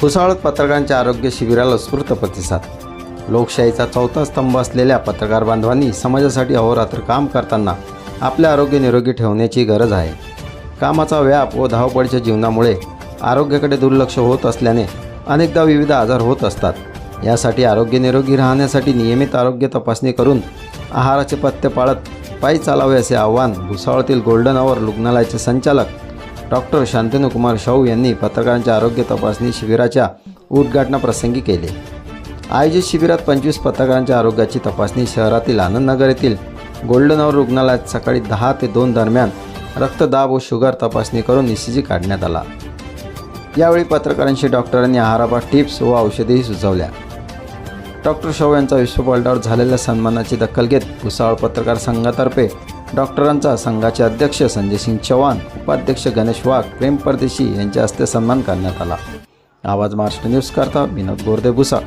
भुसावळत पत्रकारांच्या आरोग्य शिबिराला उत्स्फूर्त प्रतिसाद. लोकशाहीचा चौथा स्तंभ असलेल्या पत्रकार बांधवांनी समाजासाठी अहोरात्र काम करताना आपले आरोग्य निरोगी ठेवण्याची गरज आहे. कामाचा व्याप व धावपळीच्या जीवनामुळे आरोग्याकडे दुर्लक्ष होत असल्याने अनेकदा विविध आजार होत असतात. यासाठी आरोग्य निरोगी राहण्यासाठी नियमित आरोग्य तपासणी करून आहाराचे पथ्य पाळत पायी चालावे असे आव्हान भुसावळतील गोल्डन आवर रुग्णालयाचे संचालक डॉक्टर शांतनुकुमार शाहू यांनी पत्रकारांच्या आरोग्य तपासणी शिबिराच्या उद्घाटनाप्रसंगी केले. आयोजित शिबिरात पंचवीस पत्रकारांच्या आरोग्याची तपासणी शहरातील आनंदनगर येथील गोल्डन आवर रुग्णालयात सकाळी दहा ते दोन दरम्यान रक्तदाब व शुगर तपासणी करून ई काढण्यात आला. यावेळी पत्रकारांशी डॉक्टरांनी आहाराबाद टिप्स व औषधेही सुचवल्या. डॉक्टर शाहू यांचा विश्वपल्डावर झालेल्या सन्मानाची दखल घेत भुसावळ पत्रकार संघातर्फे डॉक्टरांचा संघाचे अध्यक्ष संजय सिंग चव्हाण उपाध्यक्ष गणेश वाघ प्रेम परदेशी यांच्या हस्ते सन्मान करण्यात आला. आवाज महाराष्ट्र न्यूज करता विनोद गोरदे भुसाळ